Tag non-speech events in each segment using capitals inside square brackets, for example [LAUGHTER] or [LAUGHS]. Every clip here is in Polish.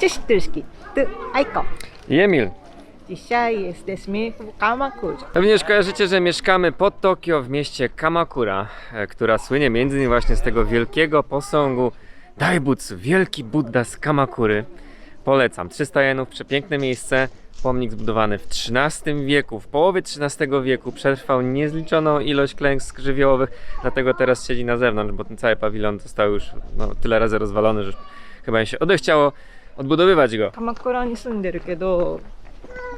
Cześć Tyszki, tu Aiko. I Emil. Dzisiaj jesteśmy w Kamakurze. Pewnie kojarzycie, że mieszkamy pod Tokio w mieście Kamakura, e, która słynie między innymi właśnie z tego wielkiego posągu Daibutsu, wielki Buddha z Kamakury. Polecam, 300 jenów, przepiękne miejsce, pomnik zbudowany w XIII wieku, w połowie XIII wieku, przetrwał niezliczoną ilość klęsk żywiołowych, dlatego teraz siedzi na zewnątrz, bo ten cały pawilon został już no, tyle razy rozwalony, że chyba mi się odechciało odbudowywać go. 鎌倉に住んでるけど、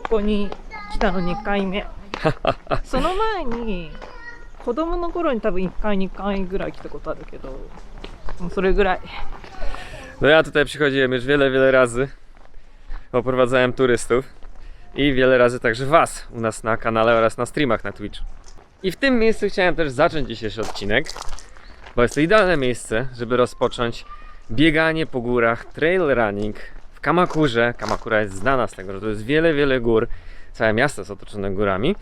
ここに来たの2回目。[LAUGHS] その前に、子供の頃に多分1回2回ぐらい来たことあるけど、もうそれぐらい。 No ja tutaj przychodziłem już wiele, wiele razy. Oprowadzałem turystów i wiele razy także Was u nas na kanale oraz na streamach na Twitch. I w tym miejscu chciałem też zacząć dzisiejszy odcinek, bo jest to idealne miejsce, żeby rozpocząć bieganie po górach, trail running w Kamakurze. Kamakura jest znana z tego, że to jest wiele, wiele gór. Całe miasto jest otoczone górami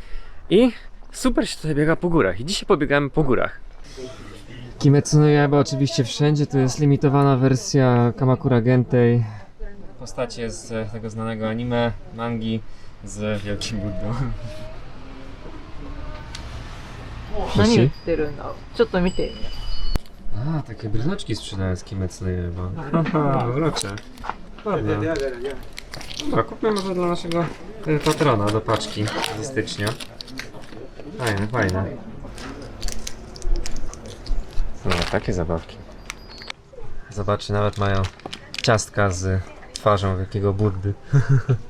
i super się tutaj biega po górach. I dzisiaj pobiegamy po górach. Kimetsu no Yaiba oczywiście wszędzie, to jest limitowana wersja Kamakura Gentei. Postacie z e, tego znanego anime, mangi z Wielkim Buddą. 何言ってるんだろうちょっと見てみよ a, takie brylaczki sprzedają z Kimetsu no Yaiba. Haha, urocze. Ładnie. Dobra, kupmy może dla naszego e, patrona do paczki ze stycznia. Fajne, fajne. No, takie zabawki. Zobaczy, nawet mają ciastka z twarzą wielkiego Buddy.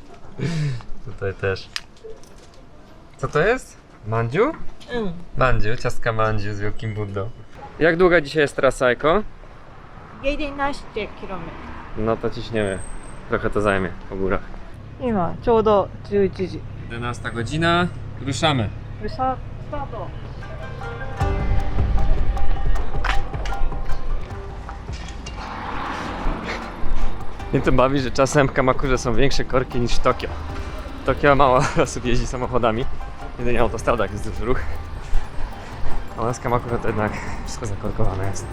[LAUGHS] Tutaj też. Co to jest? Mandziu? Mm. Mandziu, ciastka mandziu z wielkim Buddą. Jak długa dzisiaj jest trasa, Aiko? 11キロメ No to ciśniemy. Trochę to zajmie po górach. 今ちょうど11時 11 godzina, ruszamy. さスタート Mnie to bawi, że czasem w Kamakurze są większe korki niż w Tokio. W Tokio mało [LAUGHS] osób jeździ samochodami. Jedynie na autostradach jest duży ruch. A u nas w Kamakurze to jednak wszystko zakorkowane jest.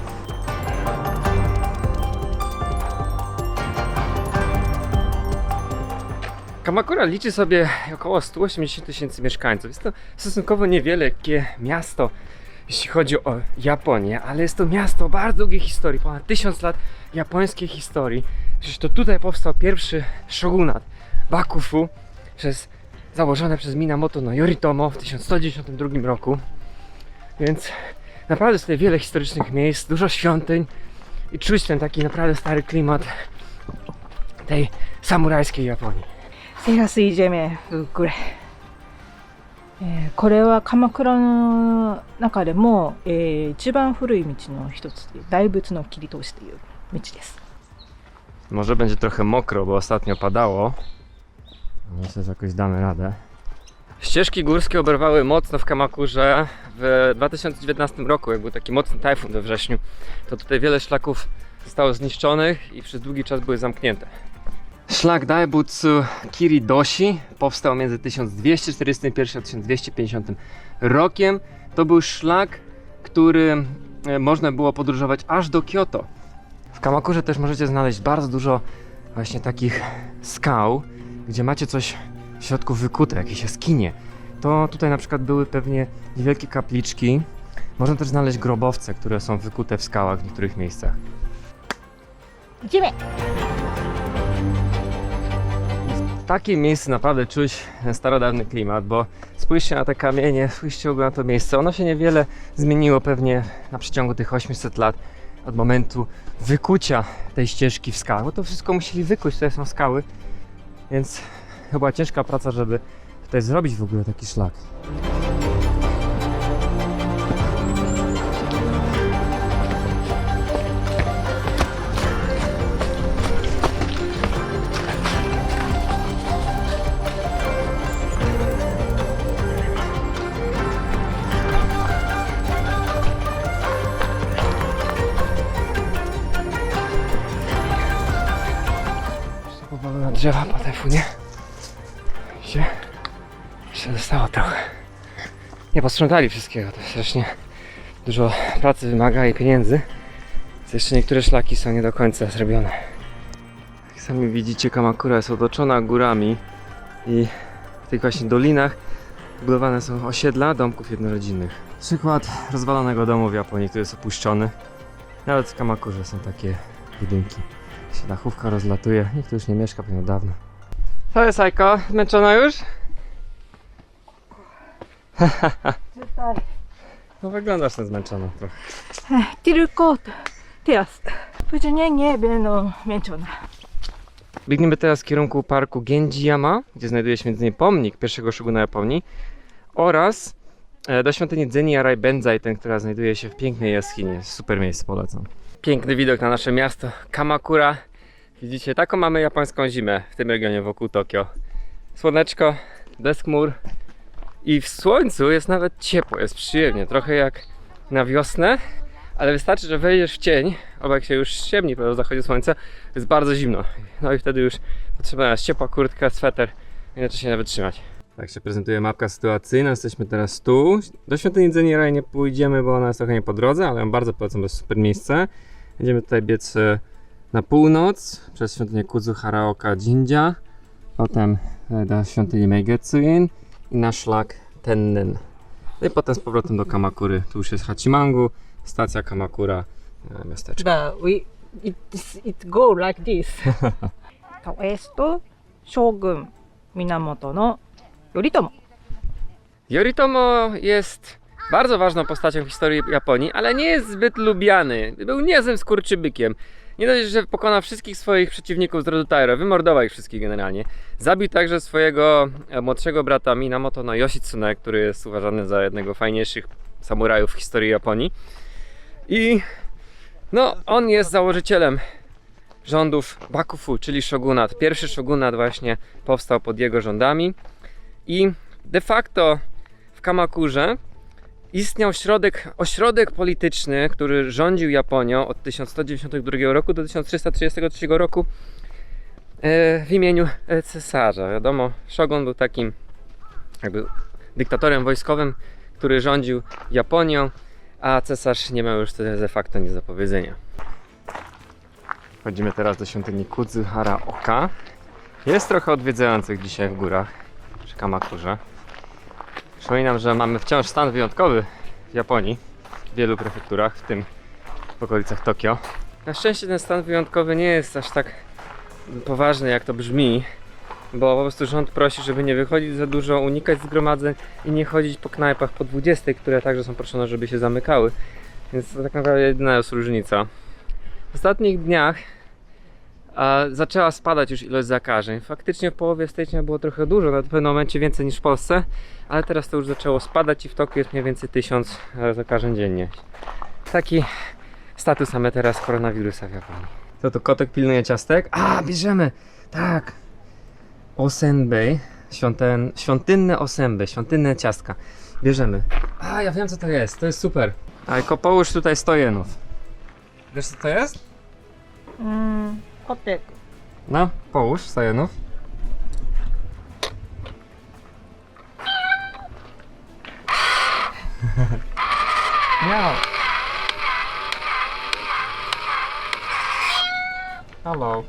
Kamakura liczy sobie około 180 tysięcy mieszkańców. Jest to stosunkowo niewielkie miasto, jeśli chodzi o Japonię, ale jest to miasto bardzo długiej historii, ponad 1000 lat japońskiej historii. Przecież to tutaj powstał pierwszy shogunat Bakufu przez, założone przez Minamoto no Yoritomo w 1192 roku. Więc naprawdę jest tutaj wiele historycznych miejsc, dużo świątyń i czuć ten taki naprawdę stary klimat tej samurajskiej Japonii. セラスイジェメフグレ、えーこれは鎌倉の中でも、えー一番古い道の一つで大仏の切り通しという道です。 Może będzie trochę mokro, bo ostatnio padało. Myślę, że jakoś damy radę. Ścieżki górskie oberwały mocno w Kamakurze w 2019 roku, jak był taki mocny tajfun we wrześniu. To tutaj wiele szlaków zostało zniszczonych i przez długi czas były zamknięte. Szlak Daibutsu Kiridoshi powstał między 1241 a 1250 rokiem. To był szlak, który e, można było podróżować aż do Kyoto. W Kamakurze też możecie znaleźć bardzo dużo właśnie takich skał, gdzie macie coś w środku wykute, jakieś jaskinie. To tutaj na przykład były pewnie wielkie kapliczki. Można też znaleźć grobowce, które są wykute w skałach w niektórych miejscach. 一名 W takim miejscu naprawdę czuć starodawny klimat, bo spójrzcie na te kamienie, spójrzcie na to miejsce. Ono się niewiele zmieniło pewnie na przeciągu tych 800 lat od momentu wykucia tej ścieżki w skałach, bo to wszystko musieli wykuć, tutaj są skały, więc chyba ciężka praca, żeby tutaj zrobić w ogóle taki szlak. Posprzątali wszystkiego, to strasznie dużo pracy wymaga i pieniędzy. Więc jeszcze niektóre szlaki są nie do końca zrobione. Tak sami widzicie, Kamakura jest otoczona górami i w tych właśnie dolinach budowane są osiedla domków jednorodzinnych. Przykład rozwalonego domu w Japonii, który jest opuszczony. Nawet w Kamakurze są takie budynki. Się dachówka rozlatuje, nikt już nie mieszka pewnie od dawna. To jest Ajko, zmęczona już? Czytaj. [LAUGHS] No wyglądasz na zmęczoną trochę. Tylko teraz. Później nie będę zmęczona. Biegniemy teraz w kierunku parku Genjiyama, gdzie znajduje się m.in. pomnik pierwszego szuguna Japonii oraz e, do świątyni Dzeni Arai Benzai, ten, która znajduje się w pięknej jaskini. Super miejsce, polecam. Piękny widok na nasze miasto Kamakura. Widzicie, taką mamy japońską zimę w tym regionie wokół Tokio. Słoneczko, bez chmur, i w słońcu jest nawet ciepło, jest przyjemnie, trochę jak na wiosnę, ale wystarczy, że wejdziesz w cień, jak się już ściemni po zachodzie słońca, jest bardzo zimno. No i wtedy już potrzebna jest ciepła kurtka, sweter, inaczej się nie wytrzymać. Tak się prezentuje mapka sytuacyjna, jesteśmy teraz tu. Do świątyni Zeniraj nie pójdziemy, bo ona jest trochę nie po drodze, ale ją bardzo polecam, bo jest super miejsce. Będziemy tutaj biec e, na północ, przez świątynię Kuzu Haraoka Jinja, potem e, do świątyni Meigetsuin i na szlak Tennen. No i potem z powrotem do Kamakury. Tu już jest Hachimangu, stacja Kamakura, e, miasteczko. だ we it it go like this [LAUGHS] とエースと将軍源の頼朝 Yoritomo jest bardzo ważną postacią w historii Japonii, ale nie jest zbyt lubiany. Był niezłym skurczybykiem. Nie dość, że pokonał wszystkich swoich przeciwników z rodu Taira, wymordował ich wszystkich generalnie. Zabił także swojego e, młodszego brata Minamoto no Yoshitsune, który jest uważany za jednego fajniejszych samurajów w historii Japonii. I no, on jest założycielem rządów Bakufu, czyli shogunat. Pierwszy shogunat właśnie powstał pod jego rządami. I de facto w Kamakurze istniał środek, ośrodek polityczny, który rządził Japonią od 1192 roku do 1333 roku e, w imieniu e, cesarza. Wiadomo, shogun był takim jakby dyktatorem wojskowym, który rządził Japonią, a cesarz nie miał już wtedy de facto nic do powiedzenia. Wchodzimy teraz do świątyni Kuzuhara Oka. Jest trochę odwiedzających dzisiaj w górach przy Kamakurze. Przypominam, że mamy wciąż stan wyjątkowy w Japonii, w wielu prefekturach, w tym w okolicach Tokio. Na szczęście ten stan wyjątkowy nie jest aż tak poważny, jak to brzmi, bo po prostu rząd prosi, żeby nie wychodzić za dużo, unikać zgromadzeń i nie chodzić po knajpach po 20, które także są proszone, żeby się zamykały. Więc to tak naprawdę jedyna jest różnica. W ostatnich dniach a zaczęła spadać już ilość zakażeń. Faktycznie w połowie stycznia było trochę dużo, na pewnym momencie więcej niż w Polsce, ale teraz to już zaczęło spadać i w Tokio jest mniej więcej 1000 e, zakażeń dziennie. Taki status mamy teraz koronawirusa w Japonii. Co to kotek pilnuje ciastek? A, bierzemy! Tak! Osenbei, świątyn, świątynne osenbei, świątynne ciastka. Bierzemy. A, ja wiem co to jest, to jest super. Ajko, połóż tutaj 100 jenów. Wiesz co to jest? う ーんコテク No, połóż 100 jenów. Miał. Halo.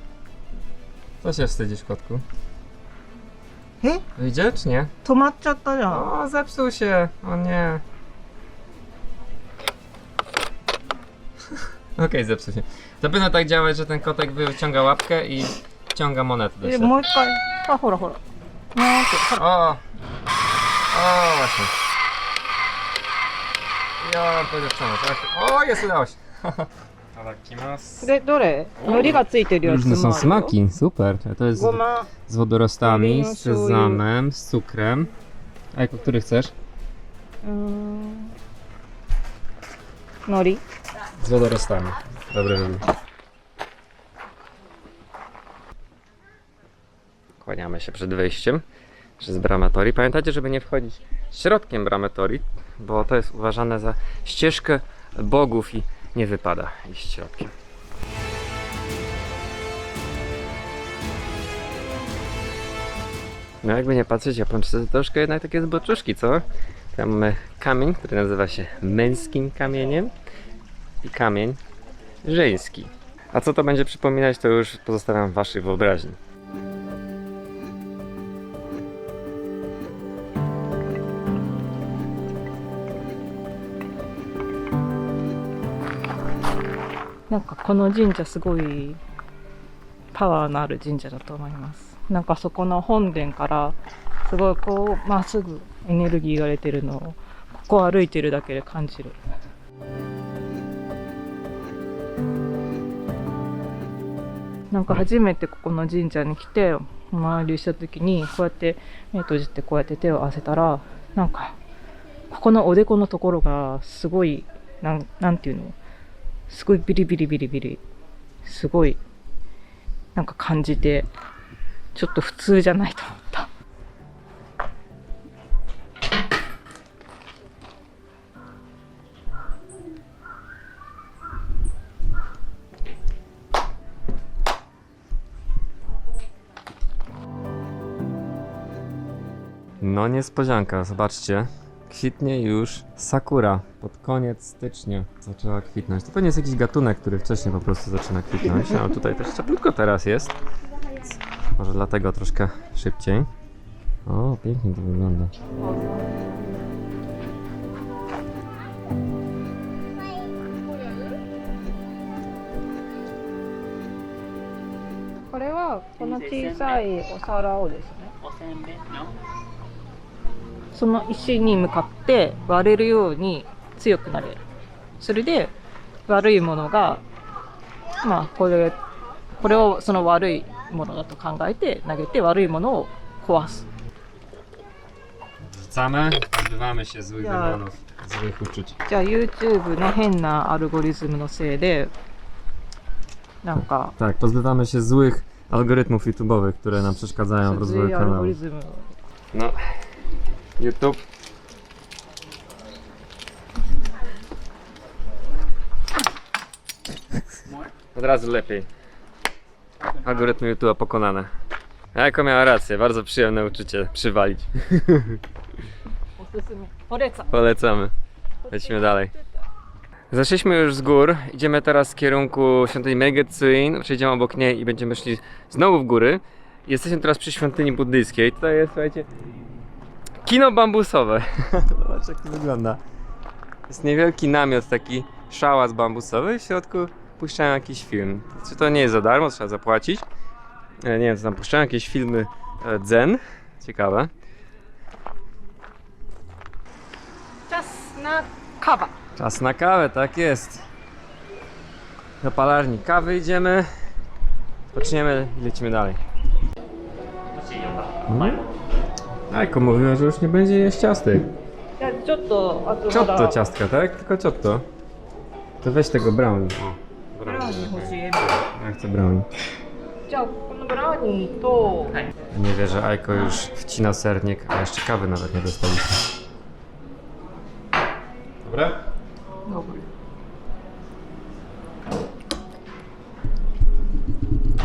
Co się wstydzisz, kotku? E? Wyjdzie czy nie? 止まっちゃったじゃん O, zepsuł się. O nie. [LAUGHS] Okej, zepsuł się. To powinno tak działać, że ten kotek wyciąga łapkę i wciąga monetę do え siebie. もう一回あほらほらなんてほら O! O, właśnie. Ja powiedziałem, tak. O, jest udało się. [LAUGHS] Tadakimasu. でどれ海苔がついてるやつ Różne も są あるよ smaki, super. To jest ごま z wodorostami, Oliwą, z sezamem, z cukrem. A jako który chcesz? うーん海苔 z wodorostami. Dobre wybór. Kłaniamy się przed wejściem przez bramę Tori. Pamiętajcie, żeby nie wchodzić środkiem bramy Tori, bo to jest uważane za ścieżkę bogów i nie wypada iść środkiem. No jakby nie patrzeć, Japończycy to troszkę jednak takie zboczuszki, co? Tam mamy kamień, który nazywa się męskim kamieniem i kamień żeński. A co to będzie przypominać, to już pozostawiam w waszej wyobraźni. Like なんかこの神社すごいパワーのある神社だと思います。なんかそこの本殿からすごいこうまっすぐエネルギーが出てるのをここを歩いてるだけで感じる。 なんか初めてここの神社に来てお参りした時にこうやって目閉じてこうやって手を合わせたらなんかここのおでこのところがすごいなんなんていうの？すごいビリビリビリビリすごいなんか感じてちょっと普通じゃないと思った「No niespodzianka, zobaczcie. Kwitnie już sakura. Pod koniec stycznia zaczęła kwitnąć. To pewnie jest jakiś gatunek, który wcześniej po prostu zaczyna kwitnąć. No tutaj też cieplutko teraz jest. Więc Może dlatego troszkę szybciej. O, pięknie to wygląda. これはこの小さいお皿をですねおせんべいの その石に向かって割れるように強くなれるそれで悪いものがまあこれこれをその悪いものだと考えて投げて悪いものを壊す。じゃあ YouTube の変なアルゴリズムのせいでなんか。はい、ポアルゴリズムかざ。YouTube. Od razu lepiej. Algorytmy YouTube pokonane. A Jako miała rację, bardzo przyjemne uczucie przywalić. [LAUGHS] Polecam. Polecamy. Lecimy dalej. Zeszliśmy już z gór, idziemy teraz w kierunku świątyni Megetsuin, przejdziemy obok niej i będziemy szli znowu w góry. Jesteśmy teraz przy świątyni buddyjskiej. Tutaj jest, słuchajcie, Kino bambusowe. [LAUGHS] Zobacz jak to wygląda. Jest niewielki namiot, taki szałas bambusowy. W środku puszczają jakiś film. Czy to nie jest za darmo, trzeba zapłacić. E, nie wiem, co tam puszczają, jakieś filmy e, zen. Ciekawe. Czas na kawę. Czas na kawę, tak jest. Do palarni kawy idziemy. Odpoczniemy i lecimy dalej. Hmm? Ajko mówiła, że już nie będzie jeść ciastek. いやちょっとあとま Ciotto だ ciastka, tak? Tylko ciotto. To weź tego brownie. ブラウニー欲しい Ja chcę brownie. じゃあこのブラウニーと、 Nie wie, że Ajko już wcina sernik, a jeszcze kawy nawet nie dostaliśmy. Dobra? Dobry.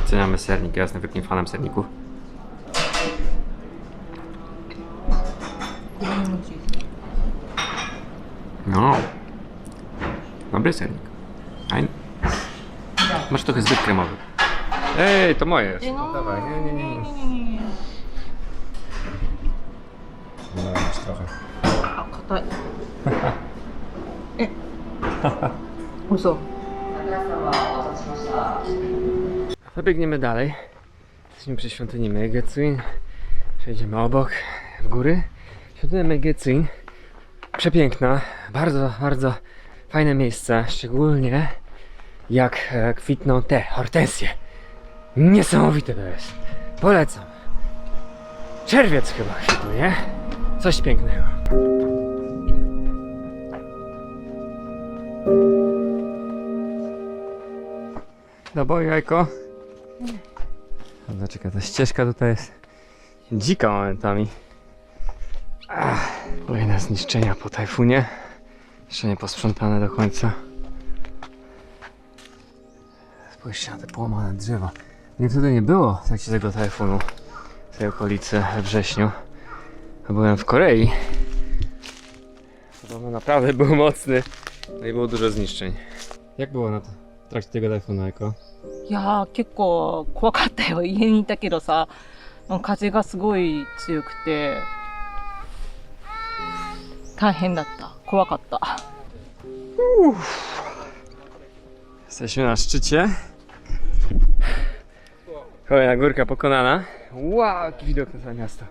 Oceniamy sernik, ja jestem wielkim fanem serników. No. Dobry sernik. Fajny. Masz trochę zbyt kremowy. Ej, to moje jest. No, dawaj, nie, nie, nie, nie. Zmyłeś trochę. A kto? Uso. Zabiegniemy dalej. Jesteśmy przy świątyni Megecuin. Przejdziemy obok, w góry. Świątynia Megetsuin. Przepiękna, bardzo, bardzo fajne miejsce. Szczególnie jak e, kwitną te hortensje. Niesamowite to jest. Polecam. Czerwiec chyba kwitł, nie? Coś pięknego. Do boju, jajko. Dobra, czekaj, ta ścieżka tutaj jest dzika momentami. Ach, kolejne zniszczenia po tajfunie. Jeszcze nie posprzątane do końca. Spójrzcie na te połamane drzewa. Nie wtedy nie było takiego tajfunu w tej okolicy we wrześniu. A byłem w Korei. Podobno naprawdę był [LAUGHS] mocny. No i było dużo zniszczeń. Jak było na to, w trakcie tego tajfunu, Eko? いやー結構怖かったよ家にいたけどさもう風がすごい強くて 大変だった怖かった Jesteśmy na szczycie. Kolejna górka pokonana. Wow, jaki widok na całe miasto.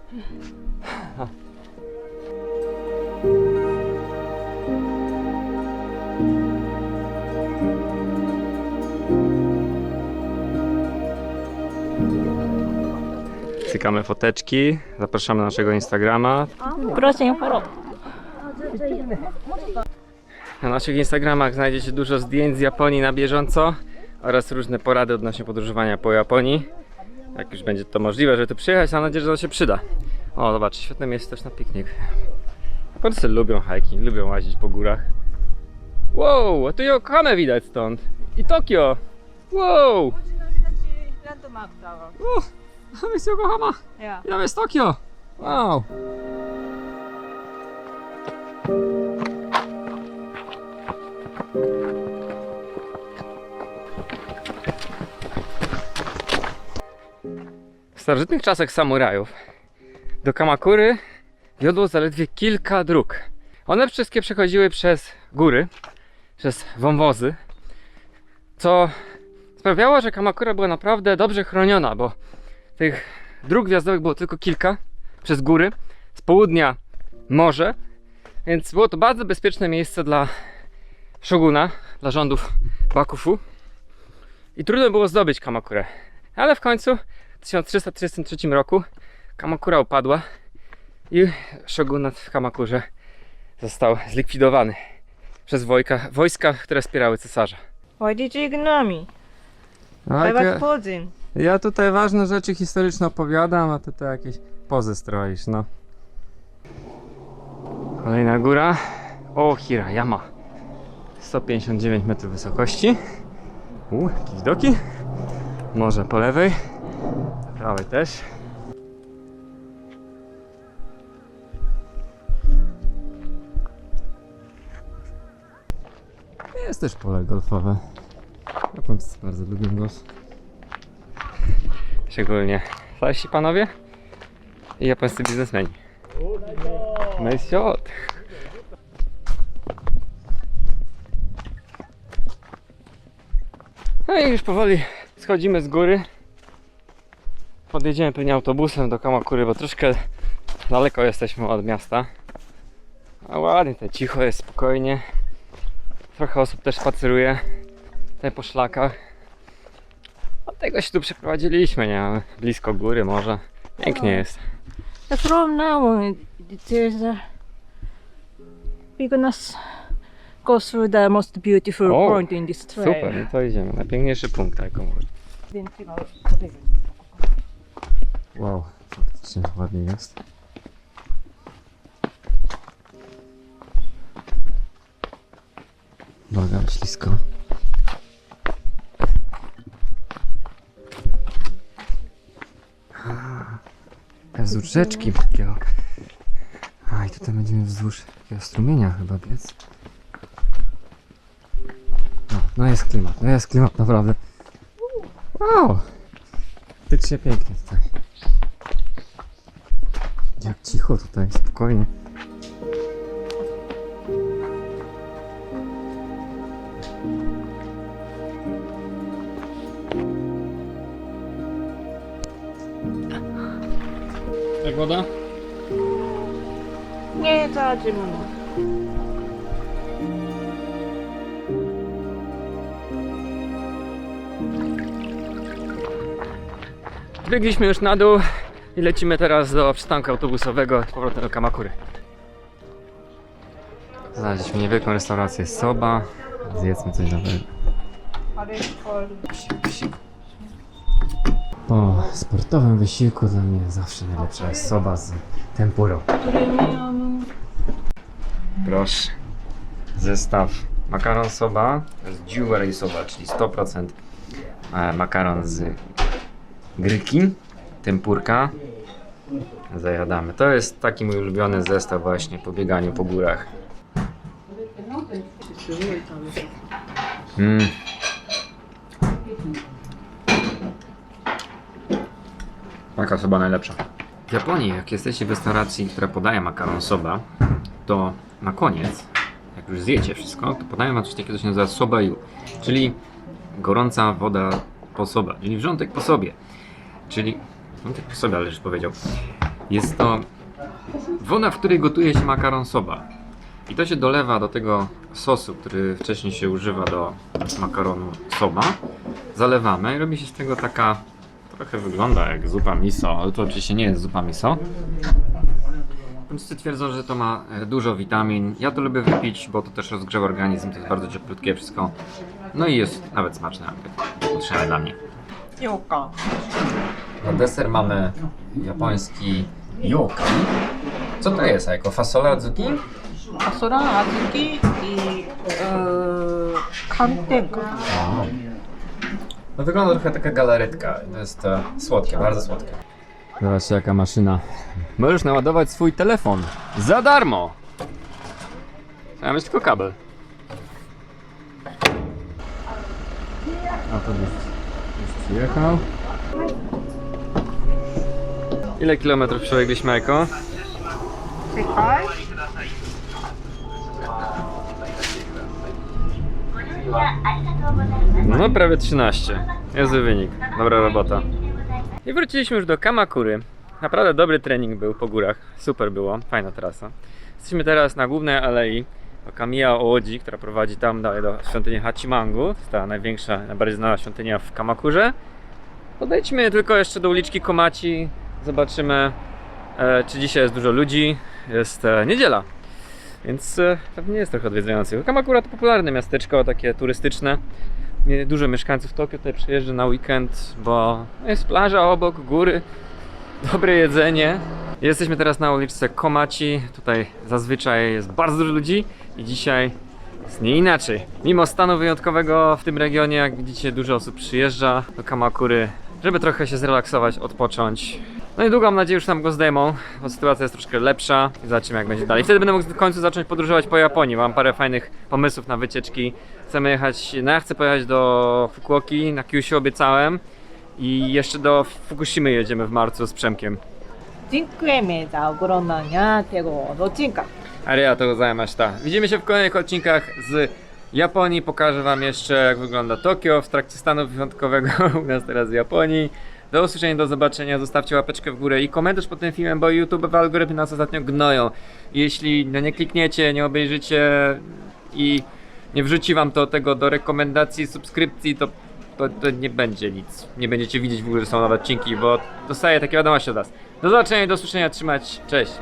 Cykamy foteczki, zapraszamy na naszego Instagrama. Proszę follow Na naszych Instagramach znajdziecie dużo zdjęć z Japonii na bieżąco oraz różne porady odnośnie podróżowania po Japonii. Jak już będzie to możliwe, żeby tu przyjechać, mam nadzieję, że to się przyda. O, zobacz, świetne miejsce też na piknik. Japońcy lubią hajki, lubią łazić po górach. Wow, a tu Yokohamę widać stąd. I Tokio. Wow. Uh, tam jest Yokohama. Ja. I tam jest Tokio. Wow. W starożytnych czasach samurajów do Kamakury wiodło zaledwie kilka dróg. One wszystkie przechodziły przez góry, przez wąwozy, co sprawiało, że Kamakura była naprawdę dobrze chroniona, bo tych dróg wjazdowych było tylko kilka przez góry, z południa morze, więc było to bardzo bezpieczne miejsce dla szoguna, dla rządów Bakufu i trudno było zdobyć Kamakurę. Ale w końcu w 1333 roku Kamakura upadła i szogunat w Kamakurze został zlikwidowany przez wojska, wojska które wspierały cesarza. Why did you ignore me? I was posing. Ja tutaj ważne rzeczy historyczne opowiadam, a ty to jakieś pozy stroisz, no. Kolejna góra. O, Hirayama. 159 metrów wysokości. U, jakieś widoki. Morze po lewej. Prawej też. Jest też pole golfowe. Japończycy bardzo lubią golf. Szczególnie starsi panowie i japońscy biznesmeni. Nice shot! No i już powoli schodzimy z góry. Podjedziemy pewnie autobusem do Kamakury, bo troszkę daleko jesteśmy od miasta. A ładnie, tutaj cicho jest, spokojnie. Trochę osób też spaceruje tutaj po szlakach. tego się tu przeprowadziliśmy, nie wiem, blisko góry może. Pięknie jest. From now on, there's a... we're gonna through the most beautiful O, point in this trail. Super, no to idziemy. Najpiękniejszy punkt, tak jaką Więc. Wow, faktycznie ładnie jest. Uwaga, ślisko. A, Wzdłuż rzeczki takiego. A i tutaj będziemy wzdłuż takiego strumienia chyba biec. No, no jest klimat, no jest klimat naprawdę. Wow! Faktycznie pięknie tutaj. Jak cicho tutaj, spokojnie. Jak woda? Nie, za zimno. Biegliśmy już na dół i lecimy teraz do przystanku autobusowego z powrotem do Kamakury. Znaleźliśmy niewielką restaurację Soba. Zjedzmy coś dobrego. Po sportowym wysiłku dla mnie zawsze najlepsza jest soba z tempurą. Proszę. Zestaw makaron soba, jest jewelry soba, czyli 100% e, makaron z gryki, tempurka. Zajadamy. To jest taki mój ulubiony zestaw właśnie po bieganiu po górach. Mm. Taka soba najlepsza. W Japonii, jak jesteście w restauracji, która podaje makaron soba, to na koniec, jak już zjecie wszystko, to podają wam coś takiego, co się nazywa sobayu, czyli gorąca woda po soba, czyli wrzątek po sobie. Czyli, no tak sobie ależ powiedział. Jest to woda, w której gotuje się makaron soba. I to się dolewa do tego sosu, który wcześniej się używa do makaronu soba. Zalewamy i robi się z tego taka, trochę wygląda jak zupa miso, ale to oczywiście nie jest zupa miso. Japończycy twierdzą, że to ma e, dużo witamin. Ja to lubię wypić, bo to też rozgrzewa organizm, to jest bardzo cieplutkie wszystko. No i jest nawet smaczne, potrzebne dla mnie. Jóka. Na deser mamy japoński yokai. Co to jest, jako fasola adzuki? Fasola adzuki i e, kantenka. No wygląda trochę taka galaretka. To jest e, słodkie, bardzo słodkie. Zobaczcie jaka maszyna. Możesz naładować swój telefon. Za darmo! Trzeba mieć tylko kabel. A to już, już przyjechał. Ile kilometrów przebiegliśmy, Eko? 世界 No prawie 13. Niezły wynik. Dobra robota. I wróciliśmy już do Kamakury. Naprawdę dobry trening był po górach. Super było. Fajna trasa. Jesteśmy teraz na głównej alei Kamiya Oodzi, która prowadzi tam dalej do świątyni Hachimangu. To jest ta największa, najbardziej znana świątynia w Kamakurze. Podejdźmy tylko jeszcze do uliczki Komaci. Zobaczymy, e, czy dzisiaj jest dużo ludzi. Jest e, niedziela. Więc e, pewnie jest trochę odwiedzających. Kamakura to popularne miasteczko, takie turystyczne. Dużo mieszkańców Tokio tutaj przyjeżdża na weekend, bo jest plaża obok, góry, [LAUGHS] dobre jedzenie. Jesteśmy teraz na uliczce Komachi. Tutaj zazwyczaj jest bardzo dużo ludzi i dzisiaj jest nie inaczej. Mimo stanu wyjątkowego w tym regionie, jak widzicie, dużo osób przyjeżdża do Kamakury, żeby trochę się zrelaksować, odpocząć. No niedługo mam nadzieję, że tam go zdejmą, bo sytuacja jest troszkę lepsza i zobaczymy jak będzie dalej. Wtedy będę mógł w końcu zacząć podróżować po Japonii. Mam parę fajnych pomysłów na wycieczki. Chcemy jechać, no ja chcę pojechać do Fukuoki, na Kyushu obiecałem i jeszcze do Fukushimy jedziemy w marcu z Przemkiem. Dziękujemy za oglądanie tego odcinka. Arigatou gozaimashita. Widzimy się w kolejnych odcinkach z Japonii. Pokażę Wam jeszcze jak wygląda Tokio w trakcie stanu wyjątkowego [LAUGHS] u nas teraz w Japonii. Do usłyszenia, do zobaczenia. Zostawcie łapeczkę w górę i komentarz pod tym filmem, bo YouTube algorytmy nas ostatnio gnoją. Jeśli no nie klikniecie, nie obejrzycie i nie wrzuci Wam to tego do rekomendacji, subskrypcji, to, to, to nie będzie nic. Nie będziecie widzieć w ogóle, że są nowe odcinki, bo dostaję takie wiadomości od Was. Do zobaczenia i do usłyszenia. Trzymać. Cześć.